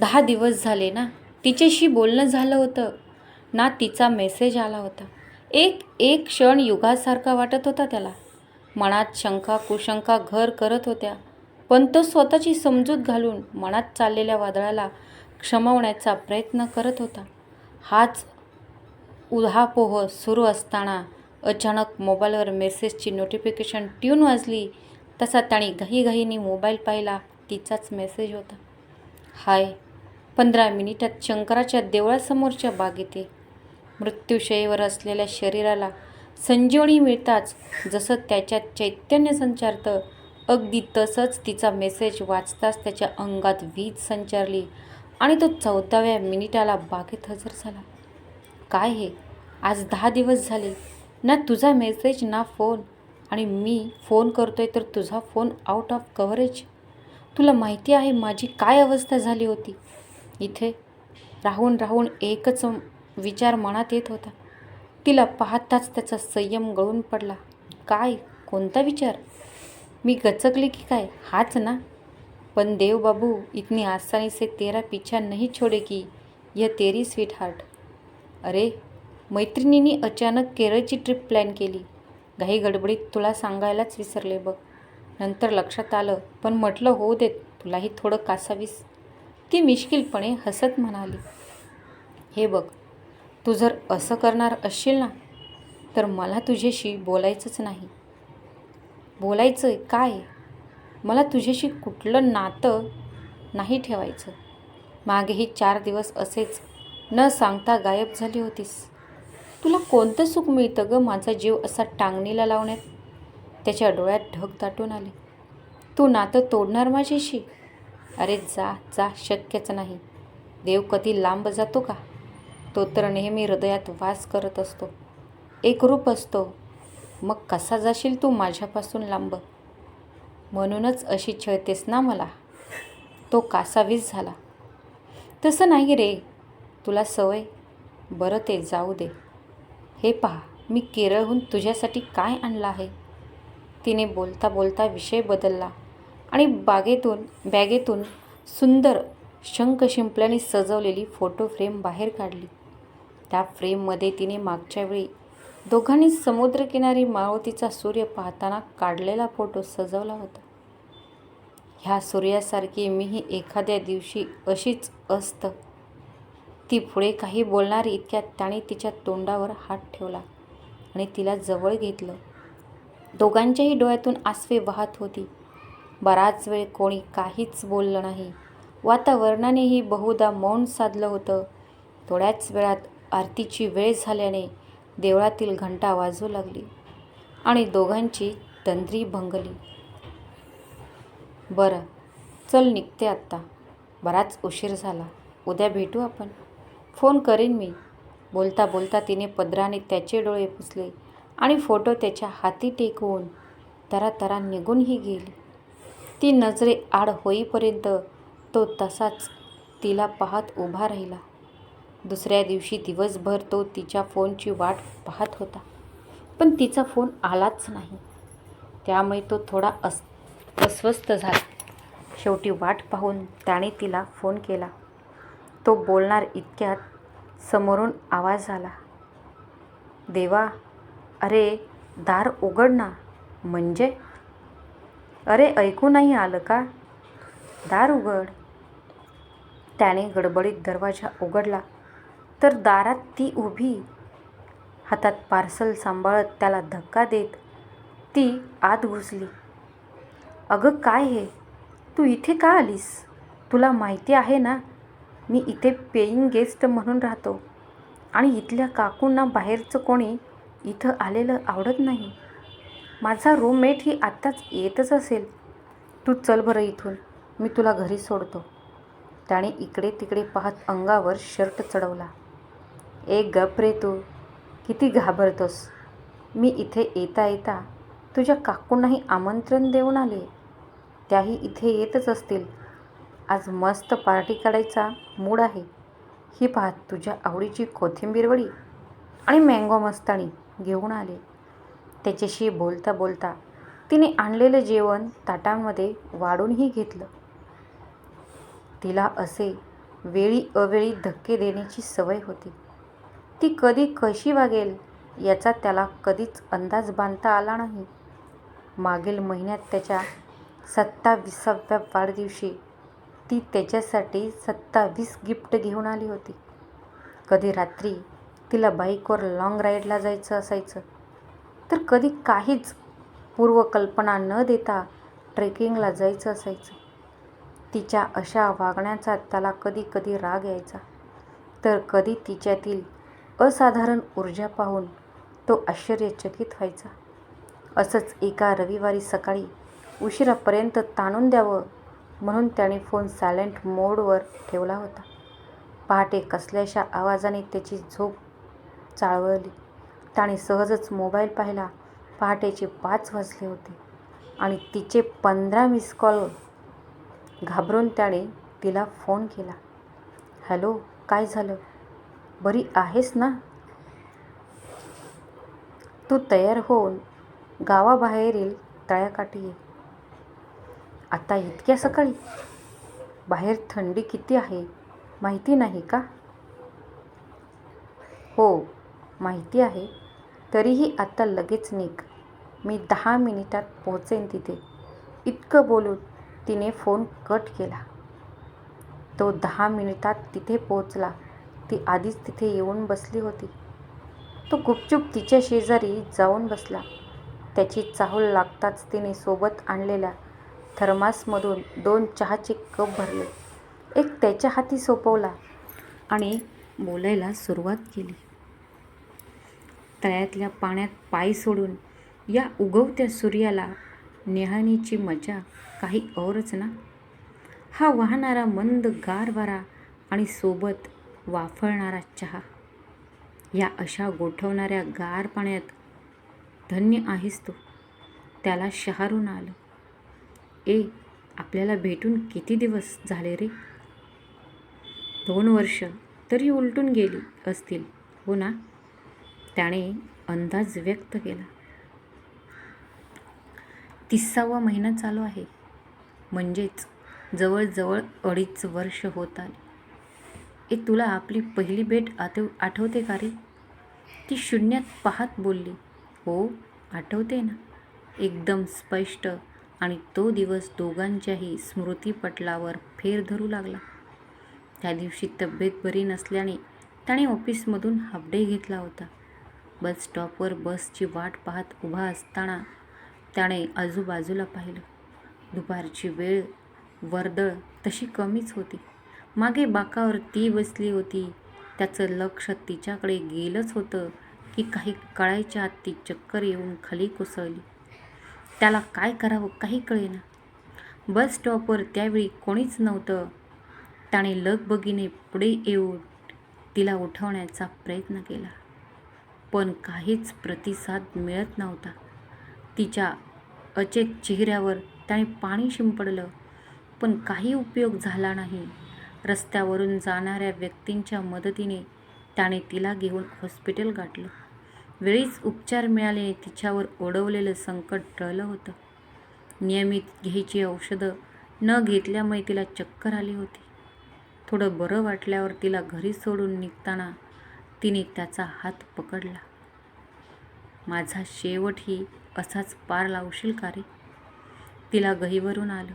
दहा दिवस झाले ना तिच्याशी बोलणं झालं होतं. ना तिचा मेसेज आला होता. एक एक क्षण युगासारखा वाटत होता त्याला. मनात शंका कुशंका घर करत होत्या. पण तो स्वतःची समजूत घालून मनात चाललेल्या वादळाला क्षमवण्याचा प्रयत्न करत होता. हाच उधापोह सुरू असताना अचानक मोबाईलवर मेसेजची नोटिफिकेशन ट्यून वाजली. तसा त्याने घाईघाईने मोबाईल पाहिला. तिचाच मेसेज होता. हाय पंधरा मिनिटात शंकराच्या देवळासमोरच्या बागेत मृत्यूशयेवर असलेल्या शरीराला संजीवनी मिळताच जसं त्याच्यात चैतन्य संचारतं अगदी तसंच तिचा मेसेज वाचताच त्याच्या अंगात वीज संचारली आणि तो चौदाव्या मिनिटाला बागेत हजर झाला. काय हे? आज दहा दिवस झाले. ना तुझा मेसेज ना फोन. आणि मी फोन करतोय तर तुझा फोन आउट ऑफ कव्हरेज तुला माहिती आहे माझी काय अवस्था झाली होती? इथे राहून राहून एकच विचार मनात येत होता. तिला पाहताच त्याचा संयम गळून पडला. काय? कोणता विचार? मी गचकली की काय? हाच ना. पण देव बाबू इतनी आसानी से तेरा पीछा नहीं छोड़े की यह तेरी स्वीट हार्ट अरे मैत्रिणींनी अचानक केरळची ट्रिप प्लॅन केली. घाई गडबडीत तुला सांगायलाच विसरले बघ. नंतर लक्षात आलं पण म्हटलं होऊ देत तुलाही थोडं कासावीस ती मिश्किलपणे हसत म्हणाली हे बघ तू जर असं करणार असशील ना तर मला तुझ्याशी बोलायचंच नाही. बोलायचं आहे काय? मला तुझ्याशी कुठलं नातं नाही ठेवायचं. मागेही चार दिवस असेच न सांगता गायब झाली होतीस. तुला कोणतं सुख मिळतं गं माझा जीव असा टांगणीला लावण्यात? त्याच्या डोळ्यात ढग दाटून आले. तू नातं तोडणार माझ्याशी? अरे जा जा शक्यच नाही. देव कधी लांब जातो का? तो तर नेहमी हृदयात वास करत असतो. एक रूप असतो. मग कसा जाशील तू माझ्यापासून लांब? म्हणूनच अशी छळतेस ना मला? तो कासावीस झाला. तसं नाही रे. तुला सवय? बरं ते जाऊ दे. हे पहा मी केरळहून तुझ्यासाठी काय आणलं आहे? तिने बोलता बोलता विषय बदलला आणि बागेतून बॅगेतून सुंदर शंख शिंपल्याने सजवलेली फोटो फ्रेम बाहेर काढली. त्या फ्रेममध्ये तिने मागच्या वेळी दोघांनी समुद्रकिनारी माळवतीचा सूर्य पाहताना काढलेला फोटो सजवला होता. ह्या सूर्यासारखी मीही एखाद्या दिवशी अशीच असतं. ती पुढे काही बोलणार इतक्यात त्याने तिच्या तोंडावर हात ठेवला आणि तिला जवळ घेतलं. दोघांच्याही डोळ्यातून आसवे वाहत होती. बराच वेळ कोणी काहीच बोललं नाही. वातावरणानेही बहुधा मौन साधलं होतं. थोड्याच वेळात आरतीची वेळ झाल्याने देवळातील घंटा वाजू लागली आणि दोघांची तंद्री भंगली. बरं चल निघते आत्ता. बराच उशीर झाला. उद्या भेटू आपण. फोन करेन मी. बोलता बोलता तिने पदराने त्याचे डोळे पुसले आणि फोटो त्याच्या हाती टेकवून तरातरा तरा निघूनही गेली. ती नजरे आड होईपर्यंत तो तसाच तिला पाहत उभा राहिला. दुसऱ्या दिवशी दिवसभर तो तिच्या फोनची वाट पाहत होता. पण तिचा फोन आलाच नाही. त्यामुळे तो थोडा अस अस्वस्थ झाला. शेवटी वाट पाहून त्याने तिला फोन केला. तो बोलणार इतक्यात समोरून आवाज आला. देवा अरे दार उघड ना. म्हणजे? अरे ऐकू नाही आलं का? दार उघड. त्याने गडबडीत दरवाजा उघडला. तर दारात ती उभी हातात पार्सल सांभाळत त्याला धक्का देत ती आत घुसली. अगं काय हे? तू इथे का आलीस? तुला माहिती आहे ना मी इथे पेईंग गेस्ट म्हणून राहतो. आणि इथल्या काकूंना बाहेरचं कोणी इथं आलेलं आवडत नाही. माझा रूममेट ही आत्ताच येतच असेल. तू चल बरं इथून. मी तुला घरी सोडतो. त्याने इकडे तिकडे पाहत अंगावर शर्ट चढवला. एक गप रे तू. किती घाबरतोस. मी इथे येता येता तुझ्या काकूंनाही आमंत्रण देऊन आले. त्याही इथे येतच असतील. आज मस्त पार्टी काढायचा मूड आहे. ही पाहत तुझ्या आवडीची कोथिंबीर वडी आणि मँगो मस्ताणी घेऊन आले. त्याच्याशी बोलता बोलता तिने आणलेलं जेवण ताटांमध्ये वाढूनही घेतलं. तिला असे वेळी अवेळी धक्के देण्याची सवय होती. ती कधी कशी वागेल याचा त्याला कधीच अंदाज बांधता आला नाही. मागील महिन्यात त्याच्या सत्तावीसाव्या वाढदिवशी ती त्याच्यासाठी सत्तावीस गिफ्ट घेऊन आली होती. कधी रात्री तिला बाईकवर लाँग राईडला जायचं असायचं. तर कधी काहीच पूर्वकल्पना न देता ट्रेकिंगला जायचं असायचं. तिच्या अशा वागण्याचा त्याला कधी कधी राग यायचा. तर कधी तिच्यातील असाधारण ऊर्जा पाहून तो आश्चर्यचकित व्हायचा. असंच एका रविवारी सकाळी उशिरापर्यंत ताणून द्यावं म्हणून त्याने फोन सायलेंट मोडवर ठेवला होता. पहाटे कसल्याशा आवाजाने त्याची झोप चाळवली. त्याने सहजच मोबाईल पाहिला. पहाटेचे पाच वाजले होते आणि तिचे पंधरा मिस कॉल घाबरून त्याने तिला फोन केला. हॅलो काय झालं? बरी आहेस ना? तू तयार होऊन गावाबाहेरील तळ्याकाठी ये. आता इतक्या सकाळी? बाहेर थंडी किती आहे? माहिती नाही का? हो. माहिती आहे तरीही आत्ता लगेच निघ. मी दहा मिनिटात पोहोचेन तिथे. इतकं बोलून तिने फोन कट केला. तो दहा मिनिटात तिथे पोहोचला ती आधीच तिथे येऊन बसली होती. तो गुपचूप तिच्या शेजारी जाऊन बसला. त्याची चाहूल लागताच तिने सोबत आणलेल्या थर्मासमधून दोन चहाचे कप भरले. एक त्याच्या हाती सोपवला आणि बोलायला सुरुवात केली. तळ्यातल्या पाण्यात पाय सोडून या उगवत्या सूर्याला नेहानीची मजा काही औरच ना? हा वाहणारा मंद गार वारा आणि सोबत वाफळणारा चहा. या अशा गोठवणाऱ्या गार पाण्यात धन्य आहेस तू. त्याला शहारून आलं. ए आपल्याला भेटून किती दिवस झाले रे? दोन वर्ष तरी उलटून गेली असतील हो ना? त्याने अंदाज व्यक्त केला. तिसावा महिना चालू आहे. म्हणजेच जवळजवळ अडीच वर्ष होत आली. ए तुला आपली पहिली भेट आठव आठवते का रे? ती शून्यात पाहत बोलली. हो आठवते ना. एकदम स्पष्ट आणि तो दिवस दोघांच्याही स्मृतीपटलावर फेर धरू लागला. त्या दिवशी तब्येत बरी नसल्याने त्याने ऑफिसमधून हाफ डे घेतला होता. बस स्टॉपवर बसची वाट पाहत उभा असताना त्याने आजूबाजूला पाहिलं. दुपारची वेळ वर्दळ तशी कमीच होती. मागे बाकावर ती बसली होती. त्याचं लक्ष तिच्याकडे गेलंच होतं की काही कळायच्या आत ती चक्कर येऊन खाली कोसळली. त्याला काय करावं काही कळेना. बस स्टॉपवर त्यावेळी कोणीच नव्हतं. त्याने लगबगीने पुढे येऊन तिला उठवण्याचा प्रयत्न केला. पण काहीच प्रतिसाद मिळत नव्हता. तिच्या अचेत चेहऱ्यावर त्याने पाणी शिंपडलं पण काही उपयोग झाला नाही. रस्त्यावरून जाणाऱ्या व्यक्तींच्या मदतीने त्याने तिला घेऊन हॉस्पिटल गाठलं. वेळीच उपचार मिळाल्याने तिच्यावर ओढवलेलं संकट टळलं होतं. नियमित घ्यायची औषधं न घेतल्यामुळे तिला चक्कर आली होती. थोडं बरं वाटल्यावर तिला घरी सोडून निघताना तिने त्याचा हात पकडला. माझा शेवटही असाच पार लावशील का रे? तिला गहीवरून आलं.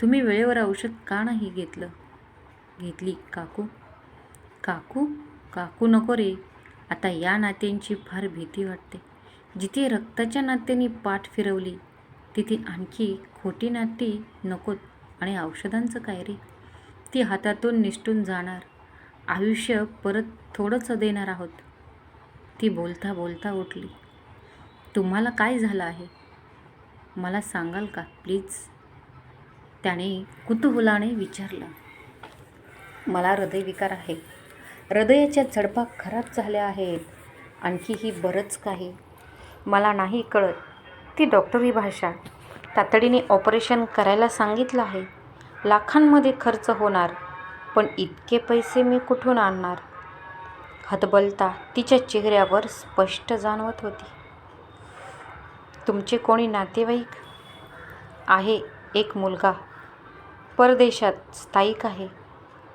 तुम्ही वेळेवर औषध का नाही घेतलं? घेतली काकू. काकू? काकू नको रे. आता या नात्यांची फार भीती वाटते. जिथे रक्ताच्या नात्याने पाठ फिरवली तिथे आणखी खोटी नाती नकोत. आणि औषधांचं काय रे? ती हातातून निसटून जाणार. आयुष्य परत थोडंच देणार आहोत. ती बोलता बोलता उठली. तुम्हाला काय झालं आहे? मला सांगाल का? प्लीज. त्याने कुतूहलाने विचारलं. मला हृदयविकार आहे. हृदयाच्या झडपा खराब झाल्या आहेत. आणखीही बरंच काही. मला नाही कळत. ती डॉक्टरी भाषा. तातडीने ऑपरेशन करायला सांगितलं आहे. लाखांमध्ये खर्च होणार. पण इतके पैसे मी कुठून आणणार? हतबलता तिच्या चेहऱ्यावर स्पष्ट जाणवत होती. तुमचे कोणी नातेवाईक? आहे एक मुलगा. परदेशात स्थायिक आहे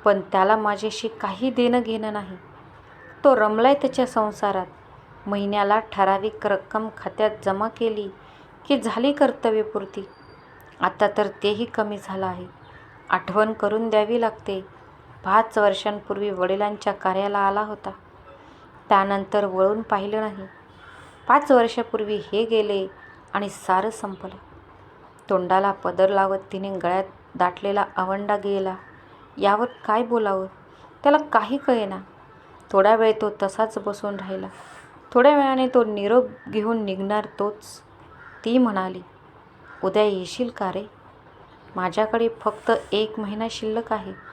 पण त्याला माझ्याशी काही देणं घेणं नाही. तो रमलाय त्याच्या संसारात. महिन्याला ठराविक रक्कम खात्यात जमा केली की झाली कर्तव्यपूर्ती. आता तर तेही कमी झालं आहे. आठवण करून द्यावी लागते. पाच वर्षांपूर्वी वडिलांच्या कार्याला आला होता. त्यानंतर वळून पाहिलं नाही. पाच वर्षापूर्वी हे गेले आणि सारं संपलं. तोंडाला पदर लावत तिने गळ्यात दाटलेला आवंडा गेला. यावर काय बोलावं? त्याला काही कळेना. थोडा वेळ तो तसाच बसून राहिला. थोड्या वेळाने तो निरोप घेऊन निघणार तोच. ती म्हणाली उद्या येशील का रे? माझ्याकडे फक्त एक महिना शिल्लक आहे.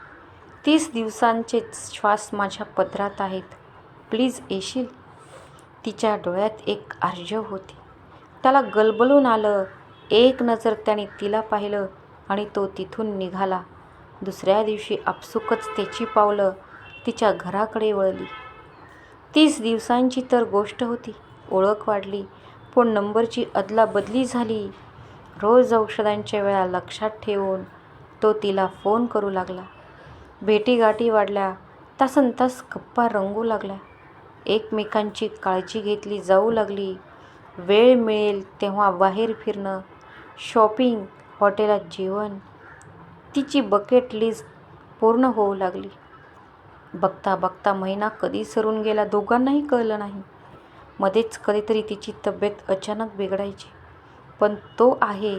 तीस दिवसांचे श्वास माझ्या पदरात आहेत. प्लीज येशील? तिच्या डोळ्यात एक आर्जव होती. त्याला गलबलून आलं. एक नजर त्याने तिला पाहिलं आणि तो तिथून निघाला. दुसऱ्या दिवशी आपसुकच त्याची पावलं तिच्या घराकडे वळली. तीस दिवसांची तर गोष्ट होती. ओळख वाढली. पण नंबरची अदलाबदली झाली. रोज औषधांच्या वेळा लक्षात ठेवून तो तिला फोन करू लागला. भेटीगाठी वाढल्या. तासन तास गप्पा रंगू लागल्या. एकमेकांची काळजी घेतली जाऊ लागली. वेळ मिळेल तेव्हा बाहेर फिरणं शॉपिंग हॉटेलात जेवण. तिची बकेट लिस्ट पूर्ण होऊ लागली. बघता बघता महिना कधी सरून गेला दोघांनाही कळलं नाही. मध्येच कधीतरी तिची तब्येत अचानक बिघडायची. पण तो आहे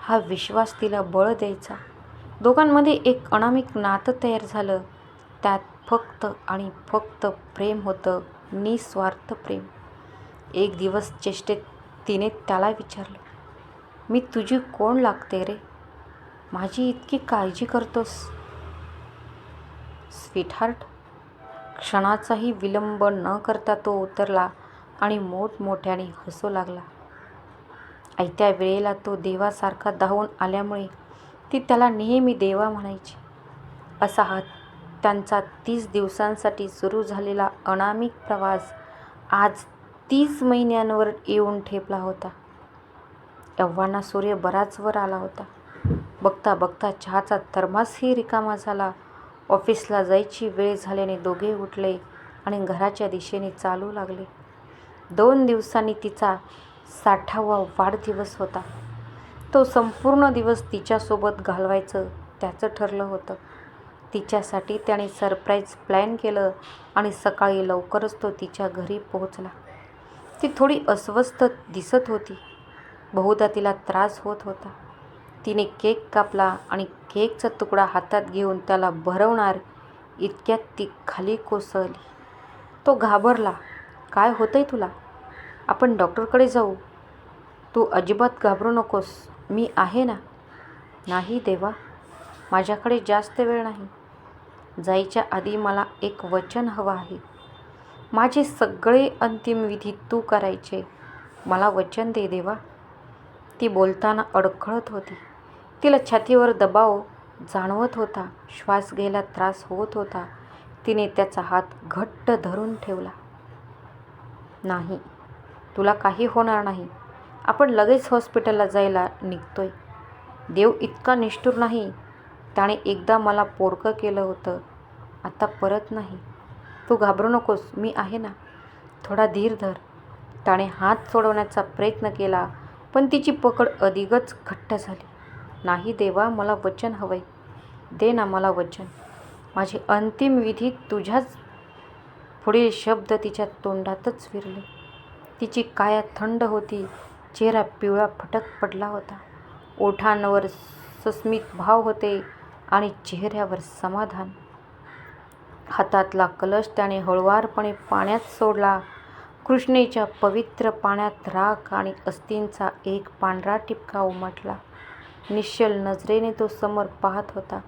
हा विश्वास तिला बळ द्यायचा. दोघांमध्ये एक अनामिक नातं तयार झालं. त्यात फक्त आणि फक्त प्रेम होतं. निस्वार्थ प्रेम. एक दिवस चेष्टेत तिने त्याला विचारलं मी तुझी कोण लागते रे? माझी इतकी काळजी करतोस? स्वीटहार्ट क्षणाचाही विलंब न करता तो उतरला आणि मोठमोठ्याने हसू लागला. आयत्या वेळेला तो देवासारखा धावून आल्यामुळे ती त्याला नेहमी देवा म्हणायची. असा हा त्यांचा तीस दिवसांसाठी सुरू झालेला अनामिक प्रवास आज तीस महिन्यांवर येऊन ठेपला होता. एव्हाना सूर्य बराच वर आला होता. बघता बघता चहाचा थर्मासही रिकामा झाला. ऑफिसला जायची वेळ झाल्याने दोघे उठले आणि घराच्या दिशेने चालू लागले. दोन दिवसांनी तिचा साठावा वाढदिवस होता. तो संपूर्ण दिवस तिच्यासोबत घालवायचं त्याचं ठरलं होतं. तिच्यासाठी त्याने सरप्राईज प्लॅन केलं आणि सकाळी लवकरच तो तिच्या घरी पोहोचला. ती थोडी अस्वस्थ दिसत होती. बहुधा तिला त्रास होत होता. तिने केक कापला आणि केकचा तुकडा हातात घेऊन त्याला भरवणार इतक्यात ती खाली कोसळली. तो घाबरला. काय होतंय तुला? आपण डॉक्टरकडे जाऊ. तू अजिबात घाबरू नकोस. मी आहे ना? नाही देवा माझ्याकडे जास्त वेळ नाही. जायच्या आधी मला एक वचन हवं आहे. माझे सगळे अंतिम विधी तू करायचे. मला वचन दे देवा. ती बोलताना अडखळत होती. तिला छातीवर दबाव जाणवत होता. श्वास घ्यायला त्रास होत होता. तिने त्याचा हात घट्ट धरून ठेवला. नाही तुला काही होणार नाही. आपण लगेच हॉस्पिटलला जायला निघतो आहे देव इतका निष्ठुर नाही. त्याने एकदा मला पोरकं केलं होतं. आता परत नाही. तू घाबरू नकोस मी आहे ना. थोडा धीर धर. त्याने हात सोडवण्याचा प्रयत्न केला पण तिची पकड अधिकच घट्ट झाली. नाही देवा मला वचन हवंय. दे ना मला वचन. माझी अंतिम विधी तुझ्याच पुढील शब्द तिच्या तोंडातच विरले. तिची काया थंड होती. चेहरा पिवळा फटक पडला होता. ओठांवर सस्मित भाव होते आणि चेहऱ्यावर समाधान. हातातला कलश त्याने हळुवारपणे पाण्यात सोडला. कृष्णेच्या पवित्र पाण्यात राख आणि अस्थींचा एक पांढरा टिपका उमटला. निश्चल नजरेने तो समोर पाहत होता.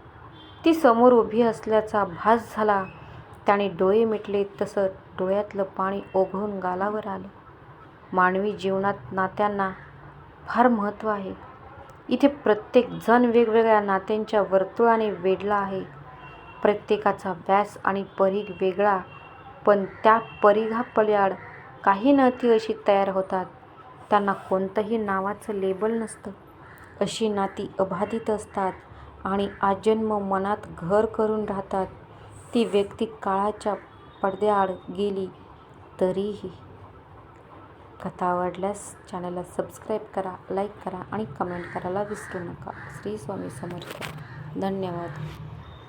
ती समोर उभी असल्याचा भास झाला. त्याने डोळे मिटले तसं डोळ्यातलं पाणी ओघळून गालावर आलं. मानवी जीवनात नात्यांना फार महत्त्व आहे. इथे प्रत्येक जण वेगवेगळ्या नात्यांच्या वर्तुळाने वेढला आहे. प्रत्येकाचा व्यास आणि परीघ वेगळा पण त्या परिघापल्याड काही नाती अशी तयार होतात. त्यांना कोणतंही नावाचं लेबल नसतं. अशी नाती अबाधित असतात आणि आजन्म मनात घर करून राहतात. ती व्यक्ती काळाच्या पडद्याआड गेली तरीही कथा आवडल्यास चॅनलला सबस्क्राईब करा लाईक करा आणि कमेंट करायला विसरू नका. श्री स्वामी समर्थ. धन्यवाद.